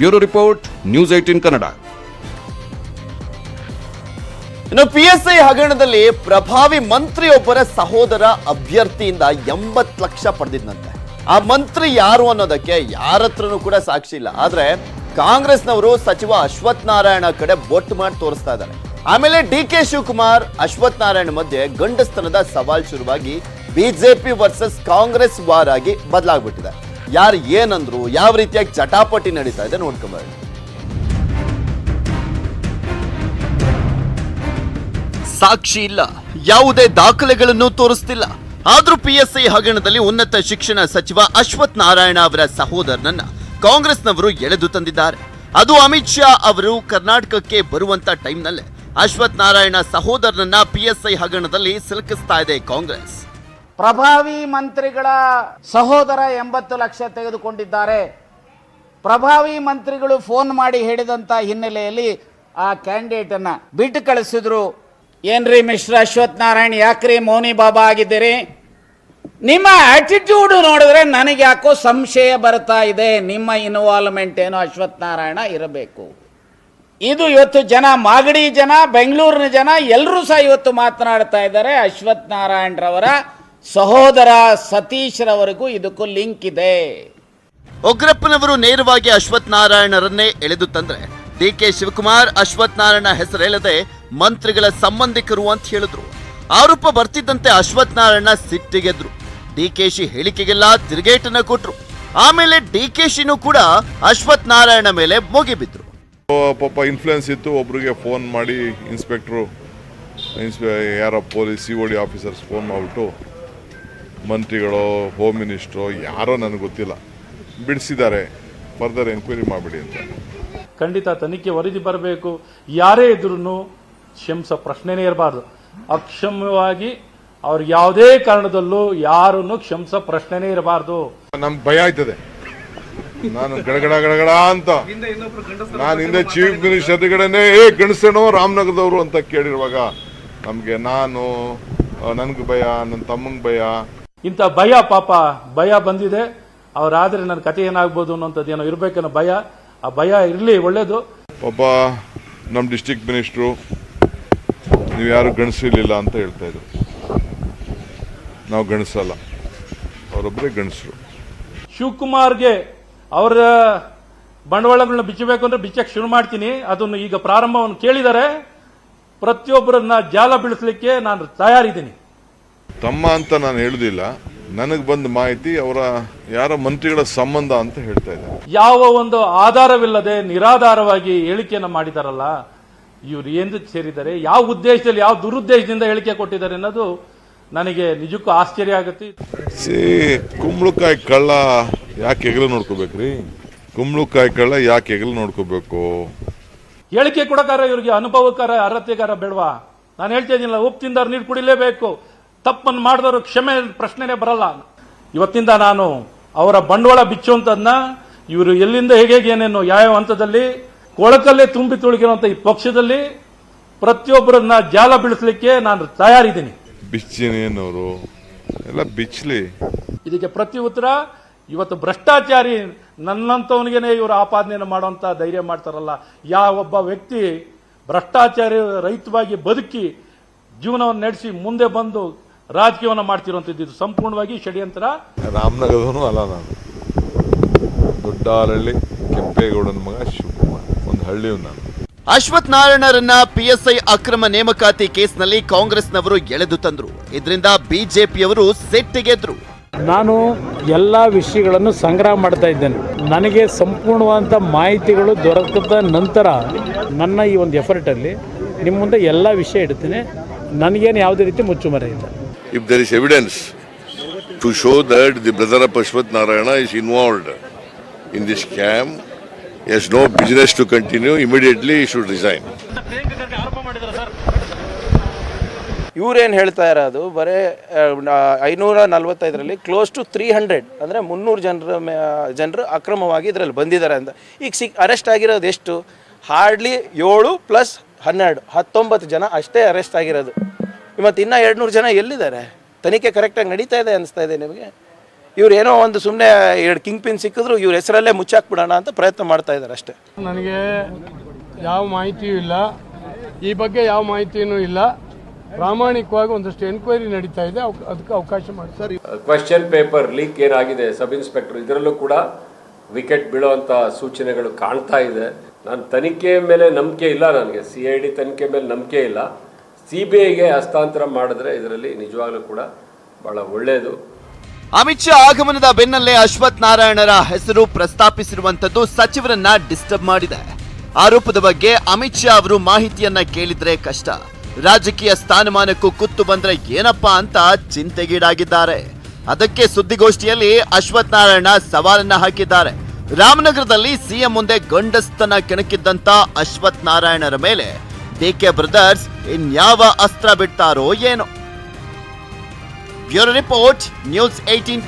Bureau report, news eighteen Kannada. ಇನ್ನು P S I ಹಗರಣದಲ್ಲಿ ಪ್ರಭಾವಿ ಮಂತ್ರಿಯೊಬ್ಬರ ಸಹೋದರ ಅಭ್ಯರ್ಥಿಯಿಂದ ಎಂಬತ್ ಲಕ್ಷ ಪಡೆದಿದ್ದಂತೆ. ಆ ಮಂತ್ರಿ ಯಾರು ಅನ್ನೋದಕ್ಕೆ ಯಾರತ್ರನೂ ಕೂಡ ಸಾಕ್ಷಿ ಇಲ್ಲ. ಆದ್ರೆ ಕಾಂಗ್ರೆಸ್ನವರು ಸಚಿವ ಅಶ್ವಥ್ ನಾರಾಯಣ ಕಡೆ ಬೊಟ್ಟು ಮಾಡಿ ತೋರಿಸ್ತಾ ಇದ್ದಾರೆ. ಆಮೇಲೆ ಡಿ ಕೆ ಶಿವಕುಮಾರ್ ಅಶ್ವಥ್ ನಾರಾಯಣ ಮಧ್ಯೆ ಗಂಡಸ್ತನದ ಸವಾಲ್ ಶುರುವಾಗಿ ಬಿಜೆಪಿ ವರ್ಸಸ್ ಕಾಂಗ್ರೆಸ್ ವಾರ್ ಆಗಿ ಬದಲಾಗ್ಬಿಟ್ಟಿದೆ. ಯಾರು ಏನಂದ್ರು, ಯಾವ ರೀತಿಯಾಗಿ ಚಟಾಪಟಿ ನಡೀತಾ ಇದೆ ನೋಡ್ಕೊಂಬರ್ರಿ. ಸಾಕ್ಷಿ ಇಲ್ಲ, ಯಾವುದೇ ದಾಖಲೆಗಳನ್ನು ತೋರಿಸ್ತಿಲ್ಲ. ಆದ್ರೂ ಪಿಎಸ್ಐ ಹಗರಣದಲ್ಲಿ ಉನ್ನತ ಶಿಕ್ಷಣ ಸಚಿವ ಅಶ್ವಥ್ ನಾರಾಯಣ ಅವರ ಸಹೋದರನನ್ನ ಕಾಂಗ್ರೆಸ್ನವರು ಎಳೆದು ತಂದಿದ್ದಾರೆ. ಅದು ಅಮಿತ್ ಶಾ ಅವರು ಕರ್ನಾಟಕಕ್ಕೆ ಬರುವಂತ ಟೈಮ್ನಲ್ಲೇ ಅಶ್ವಥ್ ನಾರಾಯಣ ಸಹೋದರನನ್ನ ಪಿಎಸ್ಐ ಹಗರಣದಲ್ಲಿ ಸಿಲುಕಿಸ್ತಾ ಇದೆ ಕಾಂಗ್ರೆಸ್. ಪ್ರಭಾವಿ ಮಂತ್ರಿಗಳ ಸಹೋದರ ಎಂಬತ್ತು ಲಕ್ಷ ತೆಗೆದುಕೊಂಡಿದ್ದಾರೆ. ಪ್ರಭಾವಿ ಮಂತ್ರಿಗಳು ಫೋನ್ ಮಾಡಿ ಹೇಳಿದಂಥ ಹಿನ್ನೆಲೆಯಲ್ಲಿ ಆ ಕ್ಯಾಂಡಿಡೇಟ್ ಅನ್ನ ಬಿಟ್ಟು ಕಳಿಸಿದ್ರು. ಏನ್ರಿ ಮಿಶ್ರ ಅಶ್ವಥ್ ನಾರಾಯಣ್ ಯಾಕ್ರಿ ಮೋನಿ ಬಾಬಾ ಆಗಿದ್ದೀರಿ? ನಿಮ್ಮ ಆಟಿಟ್ಯೂಡ್ ನೋಡಿದ್ರೆ ನನಗೆ ಯಾಕೋ ಸಂಶಯ ಬರ್ತಾ ಇದೆ. ನಿಮ್ಮ ಇನ್ವಾಲ್ವ್ಮೆಂಟ್ ಏನು ಅಶ್ವತ್ಥನಾರಾಯಣ ಇರಬೇಕು. ಇದು ಇವತ್ತು ಜನ, ಮಾಗಡಿ ಜನ, ಬೆಂಗಳೂರಿನ ಜನ ಎಲ್ಲರೂ ಸಹ ಇವತ್ತು ಮಾತನಾಡ್ತಾ ಇದ್ದಾರೆ ಅಶ್ವಥ್ ನಾರಾಯಣರವರ ಸಹೋದರ ಸತೀಶ್ರವರೆಗೂ ಇದಕ್ಕೂ ಲಿಂಕ್ ಇದೆ. ಉಗ್ರಪ್ಪನವರು ನೇರವಾಗಿ ಅಶ್ವಥ್ ನಾರಾಯಣರನ್ನೇ ಎಳೆದು ತಂದ್ರೆ ಡಿ ಕೆ ಶಿವಕುಮಾರ್ ಅಶ್ವಥ್ ನಾರಾಯಣ ಹೆಸರೇಳದೆ ಮಂತ್ರಿಗಳ ಸಂಬಂಧಿಕರು ಅಂತ ಹೇಳಿದ್ರು. ಆರೋಪ ಬರ್ತಿದ್ದಂತೆ ಅಶ್ವಥ್ ನಾರಾಯಣ ಸಿಟ್ಟಿಗೆದ್ರು. ಶಿ ಹೇಳಿಕೆಗೆಲ್ಲ ತಿರುಗೇಟನ್ನ ಕೊಟ್ರು. ಆಮೇಲೆ ಡಿ ಕೆ ಶಿನೂ ಕೂಡ ಅಶ್ವಥ್ ನಾರಾಯಣ ಮೇಲೆ ಮುಗಿಬಿದ್ರು ಪಾಪ ಇನ್ಫ್ಲುಯೆನ್ಸ್ ಇತ್ತು. ಒಬ್ರಿಗೆ ಫೋನ್ ಮಾಡಿ ಇನ್ಸ್ಪೆಕ್ಟ್ರು ಇನ್ಸ್ಪೆ ಯಾರೋ police C O D officers phone ಮಾಡಿಬಿಟ್ಟು ಮಂತ್ರಿಗಳು ಹೋಮ್ ಮಿನಿಸ್ಟ್ರು ಯಾರೋ ನನಗೆ ಗೊತ್ತಿಲ್ಲ. ಬಿಡಿಸಿದ್ದಾರೆ. ಫರ್ದರ್ ಎನ್ಕ್ವೈರಿ ಮಾಡಿಬಿಡಿ ಅಂತ. ಖಂಡಿತ ತನಿಖೆ ವರದಿ ಬರಬೇಕು. ಯಾರೇ ಇದ್ರೂ ಕ್ಷಮಿಸೋ ಪ್ರಶ್ನೆನೇ ಇರಬಾರ್ದು. ಅಕ್ಷಮ್ಯವಾಗಿ ಅವ್ರ ಯಾವುದೇ ಕಾರಣದಲ್ಲೂ ಯಾರನ್ನು ಕ್ಷಮಿಸೋ ಪ್ರಶ್ನೆನೇ ಇರಬಾರ್ದು. ನಮ್ಗೆ ಭಯ ಆಯ್ತದೆ. ನಾನು ಗಡಗಡ ಗಡಗಡ ಅಂತ. ನಾನು ಹಿಂದೆ ಚೀಫ್ ಮಿನಿಸ್ಟರ್ ಎದುರುಗಡೆನೆ ಏ ಗಣಸೇನೋ ರಾಮನಗರದವರು ಅಂತ ಕೇಳಿರುವಾಗ ನಮಗೆ ನಾನು ನನಗೆ ಭಯ ನನ್ನ ತಮ್ಮಂಗೆ ಭಯ ಇಂಥ ಭಯ ಪಾಪ ಭಯ ಬಂದಿದೆ. ಅವರಾದ್ರೆ ನನ್ನ ಕತೆ ಏನಾಗ್ಬೋದು ಅನ್ನೋಂಥದ್ದು ಏನೋ ಇರಬೇಕನ್ನೋ ಭಯ. ಆ ಭಯ ಇರಲಿ ಒಳ್ಳೇದು. ಒಬ್ಬ ನಮ್ಮ ಡಿಸ್ಟಿಕ್ ಮಿನಿಸ್ಟ್ರು ನೀವು ಯಾರು ಗಣಿಸಿರಲಿಲ್ಲ ಅಂತ ಹೇಳ್ತಾ ಇದ್ರು. ನಾವು ಗಣಿಸಲ್ಲ ಅವರೊಬ್ಬರೇ ಗಣಿಸ್ರು ಶಿವಕುಮಾರ್ಗೆ ಅವರ ಬಂಡವಾಳಗಳನ್ನ ಬಿಚ್ಚಬೇಕು ಅಂದ್ರೆ ಬಿಚ್ಚಕ್ಕೆ ಶುರು ಮಾಡ್ತೀನಿ. ಅದನ್ನು ಈಗ ಪ್ರಾರಂಭವನ್ನು ಕೇಳಿದರೆ ಪ್ರತಿಯೊಬ್ಬರನ್ನ ಜಾಲ ಬೀಳಿಸಲಿಕ್ಕೆ ನಾನು ತಯಾರಿದ್ದೀನಿ. ತಮ್ಮ ಅಂತ ನಾನು ಹೇಳುದಿಲ್ಲ. ನನಗೆ ಬಂದ ಮಾಹಿತಿ ಅವರ ಯಾರ ಮಂತ್ರಿಗಳ ಸಂಬಂಧ ಅಂತ ಹೇಳ್ತಾ ಇದ್ದಾರೆ. ಯಾವ ಒಂದು ಆಧಾರವಿಲ್ಲದೆ ನಿರಾಧಾರವಾಗಿ ಹೇಳಿಕೆಯನ್ನು ಮಾಡಿದಾರಲ್ಲ ಇವರು ಏನು ಸೇರಿದ್ದಾರೆ ಯಾವ ಉದ್ದೇಶದಲ್ಲಿ ಯಾವ ದುರುದ್ದೇಶದಿಂದ ಹೇಳಿಕೆ ಕೊಟ್ಟಿದ್ದಾರೆ ಅನ್ನೋದು ನನಗೆ ನಿಜಕ್ಕೂ ಆಶ್ಚರ್ಯ ಆಗುತ್ತೆ. ಸಿ ಕುಂಬಳಕಾಯಿ ಕಳ್ಳ ಯಾಕೆ ಹೆಗಲು ನೋಡ್ಕೋಬೇಕ್ರಿ? ಕುಂಬಳಕಾಯಿ ಕಳ್ಳ ಯಾಕೆ ಹೆಗಲು ನೋಡ್ಕೋಬೇಕು? ಹೇಳಿಕೆ ಕೊಡಕಾರ ಇವರಿಗೆ ಅನುಭವಕಾರ ಅರ್ಹತೆಗಾರ ಬೇಡವಾ? ನಾನು ಹೇಳ್ತಾ ಇದ್ದೀನಿ ಉಪ್ಪು ತಿಂದವ್ರು ನೀರು ಕುಡಿಲೇಬೇಕು. ತಪ್ಪನ್ನು ಮಾಡಿದವರು ಕ್ಷಮೆ ಪ್ರಶ್ನೆನೇ ಬರಲ್ಲ. ಇವತ್ತಿಂದ ನಾನು ಅವರ ಬಂಡವಾಳ ಬಿಚ್ಚುವಂಥದ್ದನ್ನ ಇವರು ಎಲ್ಲಿಂದ ಹೇಗೆ ಏನೇನು ಯಾವ ಹಂತದಲ್ಲಿ ಕೊಳಕಲ್ಲೇ ತುಂಬಿ ತುಳುಕಿರುವಂತ ಈ ಪಕ್ಷದಲ್ಲಿ ಪ್ರತಿಯೊಬ್ಬರನ್ನ ಜಾಲ ಬಿಡಿಸಲಿಕ್ಕೆ ನಾನು ತಯಾರಿದ್ದೀನಿ. ಬಿಚ್ಚಿನೇನವರು ಎಲ್ಲ ಬಿಚ್ಚಲಿ. ಇದಕ್ಕೆ ಪ್ರತಿ ಉತ್ತರ ಇವತ್ತು ಭ್ರಷ್ಟಾಚಾರಿ ನನ್ನಂತವನಿಗೇನೆ ಇವರು ಆಪಾದನೆಯನ್ನು ಮಾಡುವಂತ ಧೈರ್ಯ ಮಾಡ್ತಾರಲ್ಲ. ಯಾವ ಒಬ್ಬ ವ್ಯಕ್ತಿ ಭ್ರಷ್ಟಾಚಾರಿ ರಹಿತವಾಗಿ ಬದುಕಿ ಜೀವನವನ್ನು ನಡೆಸಿ ಮುಂದೆ ಬಂದು ರಾಜಕೀಯವನ್ನು ಮಾಡ್ತಿರುವಂಥದ್ದು ಇದು ಸಂಪೂರ್ಣವಾಗಿ ಷಡ್ಯಂತ್ರ. ರಾಮನಗರದವನು ಅಲ್ಲ ನಾನು. ದೊಡ್ಡ ಹಳ್ಳಿ ಕೆಂಪೇಗೌಡನ ಮಗ ಶಿವಕುಮಾರ್. ಒಂದು ಹಳ್ಳಿಯು ನಾನು. ಅಶ್ವಥ್ ನಾರಾಯಣರನ್ನ ಪಿಎಸ್ಐ ಅಕ್ರಮ ನೇಮಕಾತಿ ಕೇಸ್ನಲ್ಲಿ ಕಾಂಗ್ರೆಸ್ನವರು ಎಳೆದು ತಂದ್ರು. ಇದರಿಂದ ಬಿಜೆಪಿಯವರು ಸೆಟ್ಟಿಗೆದ್ರು ನಾನು ಎಲ್ಲ ವಿಷಯಗಳನ್ನು ಸಂಗ್ರಹ ಮಾಡ್ತಾ ಇದ್ದೇನೆ. ನನಗೆ ಸಂಪೂರ್ಣವಾದಂಥ ಮಾಹಿತಿಗಳು ದೊರಕದ ನಂತರ ನನ್ನ ಈ ಒಂದು ಎಫರ್ಟಲ್ಲಿ ನಿಮ್ಮ ಮುಂದೆ ಎಲ್ಲ ವಿಷಯ ಇಡ್ತೀನಿ. ನನಗೇನು ಯಾವುದೇ ರೀತಿ ಮುಚ್ಚುಮರೆ ಇಲ್ಲ. If there is evidence to show that the brother of Ashwath Narayana is involved in this scam, he has no business to continue, immediately he should resign. ಇವ್ರೇನು ಹೇಳ್ತಾ ಇರೋದು ಬರೀ ಐನೂರ ನಲ್ವತ್ತೈದರಲ್ಲಿ ಕ್ಲೋಸ್ ಟು ತ್ರೀ ಹಂಡ್ರೆಡ್ ಅಂದರೆ ಮುನ್ನೂರು ಜನರ ಜನರು ಅಕ್ರಮವಾಗಿ ಇದರಲ್ಲಿ ಬಂದಿದ್ದಾರೆ ಅಂತ ಈಗ ಸಿಕ್ ಅರೆಸ್ಟ್ ಆಗಿರೋದು ಎಷ್ಟು ಹಾರ್ಡ್ಲಿ ಏಳು ಪ್ಲಸ್ ಹನ್ನೆರಡು ಹತ್ತೊಂಬತ್ತು ಜನ ಅಷ್ಟೇ ಅರೆಸ್ಟ್ ಆಗಿರೋದು ಮತ್ತು ಇನ್ನೂ ಎರಡು ನೂರು ಜನ ಎಲ್ಲಿದ್ದಾರೆ? ತನಿಖೆ ಕರೆಕ್ಟಾಗಿ ನಡೀತಾ ಇದೆ ಅನಿಸ್ತಾ ಇದೆ ನಿಮಗೆ? ಇವ್ರು ಏನೋ ಒಂದು ಸುಮ್ಮನೆ ಎರಡು ಕಿಂಗ್ ಪಿನ್ ಸಿಕ್ಕಿದ್ರು ಇವ್ರ ಹೆಸರಲ್ಲೇ ಮುಚ್ಚಾಕ್ಬಿಡೋಣ ಅಂತ ಪ್ರಯತ್ನ ಮಾಡ್ತಾ ಇದ್ದಾರೆ ಅಷ್ಟೇ. ನನಗೆ ಯಾವ ಮಾಹಿತಿಯೂ ಇಲ್ಲ. ಈ ಬಗ್ಗೆ ಯಾವ ಮಾಹಿತಿಯೂ ಇಲ್ಲ. ಪ್ರಾಮಾಣಿಕವಾಗಿ ಒಂದಷ್ಟು ಎನ್ಕ್ವೈರಿ ನಡೀತಾ ಇದೆ. ಅದಕ್ಕೆ ಅವಕಾಶ ಮಾಡಿ. ಸರ್ ಕ್ವಶನ್ ಪೇಪರ್ ಲೀಕ್ ಏನಾಗಿದೆ ಸಬ್ ಇನ್ಸ್ಪೆಕ್ಟರ್ ಇದರಲ್ಲೂ ಕೂಡ ವಿಕೆಟ್ ಬೀಳುವಂಥ ಸೂಚನೆಗಳು ಕಾಣ್ತಾ ಇದೆ. ನಾನು ತನಿಖೆ ಮೇಲೆ ನಂಬಿಕೆ ಇಲ್ಲ ನನಗೆ. ಸಿ ಐ ಡಿ ತನಿಖೆ ಮೇಲೆ ನಂಬಿಕೆ ಇಲ್ಲ. ಸಿ ಬಿ ಐಗೆ ಹಸ್ತಾಂತರ ಮಾಡಿದ್ರೆ ಇದರಲ್ಲಿ ನಿಜವಾಗ್ಲೂ ಕೂಡ ಬಹಳ ಒಳ್ಳೆಯದು ಅಮಿತ್ ಶಾ ಆಗಮನದ ಬೆನ್ನಲ್ಲೇ ಅಶ್ವಥ್ ನಾರಾಯಣರ ಹೆಸರು ಪ್ರಸ್ತಾಪಿಸಿರುವಂತದ್ದು ಸಚಿವರನ್ನ ಡಿಸ್ಟರ್ಬ್ ಮಾಡಿದೆ. ಆರೋಪದ ಬಗ್ಗೆ ಅಮಿತ್ ಶಾ ಅವರು ಮಾಹಿತಿಯನ್ನ ಕೇಳಿದ್ರೆ ಕಷ್ಟ. ರಾಜಕೀಯ ಸ್ಥಾನಮಾನಕ್ಕೂ ಕುತ್ತು ಬಂದ್ರೆ ಏನಪ್ಪಾ ಅಂತ ಚಿಂತೆಗೀಡಾಗಿದ್ದಾರೆ. ಅದಕ್ಕೆ ಸುದ್ದಿಗೋಷ್ಠಿಯಲ್ಲಿ ಅಶ್ವಥ್ ನಾರಾಯಣ ಸವಾಲನ್ನ ಹಾಕಿದ್ದಾರೆ. ರಾಮನಗರದಲ್ಲಿ ಸಿಎಂ ಮುಂದೆ ಗಂಡಸ್ತನ ಕೆಣಕಿದ್ದಂತ ಅಶ್ವಥ್ ನಾರಾಯಣರ ಮೇಲೆ ಡಿಕೆ ಬ್ರದರ್ಸ್ ಇನ್ಯಾವ ಅಸ್ತ್ರ ಬಿಡ್ತಾರೋ ಏನೋ ಬ್ಯೂರೋ ರಿಪೋರ್ಟ್ ನ್ಯೂಸ್ ಏಟೀನ್